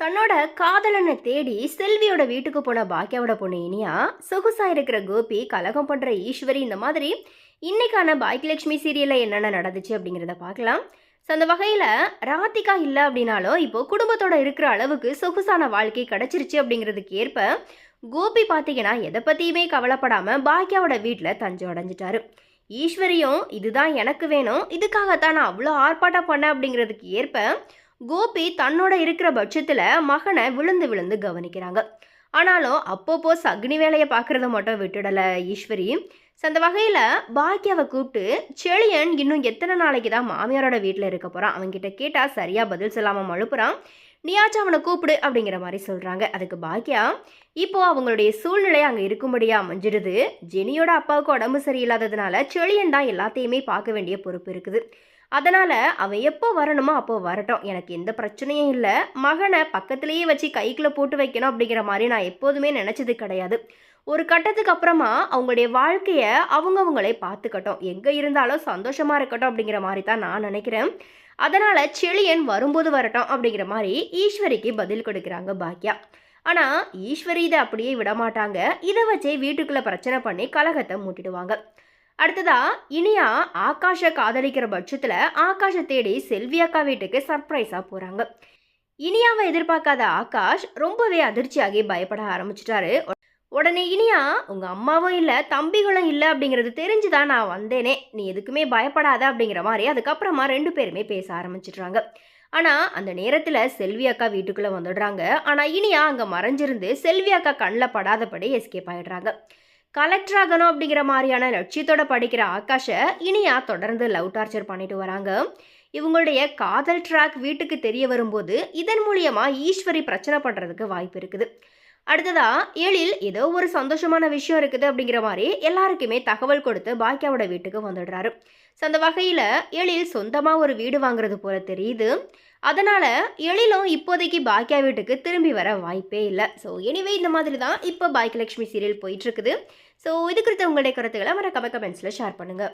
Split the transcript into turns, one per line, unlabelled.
தன்னோட காதலனை தேடி செல்வியோட வீட்டுக்கு போன பாக்கியாவோட பொண்ணு இனியா சொகுசா இருக்கிற கோபி கலகம் பண்ற ஈஸ்வரி இந்த மாதிரி இன்னைக்கான பாக்கியலட்சுமி சீரியல்ல என்னென்ன நடந்துச்சு அப்படிங்கிறத பார்க்கலாம். ஸோ அந்த வகையில் ராதிகா இல்லை அப்படின்னாலும் இப்போ குடும்பத்தோட இருக்கிற அளவுக்கு சொகுசான வாழ்க்கை கிடச்சிருச்சு அப்படிங்கிறதுக்கு ஏற்ப கோபி பார்த்தீங்கன்னா எதை பற்றியுமே கவலைப்படாமல் பாக்கியாவோட வீட்டில் தஞ்சம் அடைஞ்சிட்டாரு. ஈஸ்வரியும் இதுதான் எனக்கு வேணும் இதுக்காகத்தான் நான் அவ்வளோ ஆர்ப்பாட்டம் பண்ணேன் அப்படிங்கிறதுக்கு ஏற்ப கோபி தன்னோட இருக்கிற பட்சத்தில் மகனை விழுந்து விழுந்து கவனிக்கிறாங்க. ஆனாலும் அப்பப்போ சக்னி வேலையை பார்க்குறத மட்டும் விட்டுடலை ஈஸ்வரி. ஸோ அந்த வகையில் பாக்கியாவை கூப்பிட்டு செழியன் இன்னும் எத்தனை நாளைக்கு தான் மாமியாரோட வீட்டில் இருக்க போகிறான் அவங்ககிட்ட கேட்டால் சரியாக பதில் சொல்லாமல் மழுப்புறான். நீயாச்சும் அவனை கூப்பிடு அப்படிங்கிற மாதிரி சொல்கிறாங்க அதுக்கு பாக்கியா இப்போது அவங்களுடைய சூழ்நிலை அங்கே இருக்கும்படியாக அமைஞ்சிடுது. ஜெனியோட அப்பாவுக்கு உடம்பு சரியில்லாததுனால செழியன் தான் எல்லாத்தையுமே பார்க்க வேண்டிய பொறுப்பு இருக்குது. அதனால் அவன் எப்போ வரணுமோ அப்போ வரட்டும். எனக்கு எந்த பிரச்சனையும் இல்லை. மகனை பக்கத்துலேயே வச்சு கைக்குள்ளே போட்டு வைக்கணும் அப்படிங்கிற மாதிரி நான் எப்போதுமே நினச்சது கிடையாது. ஒரு கட்டத்துக்கு அப்புறமா அவங்களுடைய வாழ்க்கையை அவங்கவுங்களே பார்த்துக்கட்டும். எங்கே இருந்தாலும் சந்தோஷமாக இருக்கட்டும் அப்படிங்கிற மாதிரி தான் நான் நினைக்கிறேன். அதனால் செழியன் வரும்போது வரட்டும் அப்படிங்கிற மாதிரி ஈஸ்வரிக்கு பதில் கொடுக்குறாங்க பாக்கியா ஆனால் ஈஸ்வரி இதை அப்படியே விட மாட்டாங்க இதை வச்சே வீட்டுக்குள்ளே பிரச்சனை பண்ணி கலகத்தை மூட்டிடுவாங்க. அடுத்ததா இனியா ஆகாஷை காதலிக்கிற பட்சத்தில் ஆகாஷை தேடி செல்வி அக்கா வீட்டுக்கு சர்ப்ரைஸாக போகிறாங்க இனியாவை எதிர்பார்க்காத ஆகாஷ் ரொம்பவே அதிர்ச்சியாகி பயப்பட ஆரம்பிச்சிட்டாரு. உடனே இனியா உங்கள் அம்மாவும் இல்லை தம்பிகளும் இல்லை அப்படிங்கிறது தெரிஞ்சு தான் நான் வந்தேனே. நீ எதுக்குமே பயப்படாத அப்படிங்கிற மாதிரி அதுக்கப்புறமா ரெண்டு பேருமே பேச ஆரம்பிச்சிடுறாங்க. ஆனால் அந்த நேரத்தில் செல்வி அக்கா வீட்டுக்குள்ளே வந்துடுறாங்க. ஆனால் இனியா அங்கே மறைஞ்சிருந்து செல்வி அக்கா கண்ணில் படாதபடி எஸ்கேப் ஆகிடுறாங்க கலெக்டர் ஆகணும் அப்படிங்கிற மாதிரியான லட்சியத்தோட படிக்கிற ஆகாஷை இனியா தொடர்ந்து லவ் டார்ச்சர் பண்ணிட்டு வராங்க. இவங்களுடைய காதல் ட்ராக் வீட்டுக்கு தெரிய வரும்போது இதன் மூலியமாக ஈஸ்வரி பிரச்சனை பண்ணுறதுக்கு வாய்ப்பு இருக்குது. அடுத்ததா எழில் ஏதோ ஒரு சந்தோஷமான விஷயம் இருக்குது அப்படிங்கிற மாதிரி எல்லாருக்குமே தகவல் கொடுத்து பாக்கியாவோட வீட்டுக்கு வந்துடுறாரு. ஸோ அந்த வகையில் எழில் சொந்தமாக ஒரு வீடு வாங்குறது போல தெரியுது. அதனால் எழிலும் இப்போதைக்கு பாக்கியா வீட்டுக்கு திரும்பி வர வாய்ப்பே இல்லை. ஸோ எனிவே இந்த மாதிரி தான் இப்போ பாக்கியலட்சுமி சீரியல் போயிட்டுருக்குது ஸோ இது குறித்த உங்களுடைய கருத்துக்களை மறக்காம கமெண்ட்ஸில் ஷேர் பண்ணுங்கள்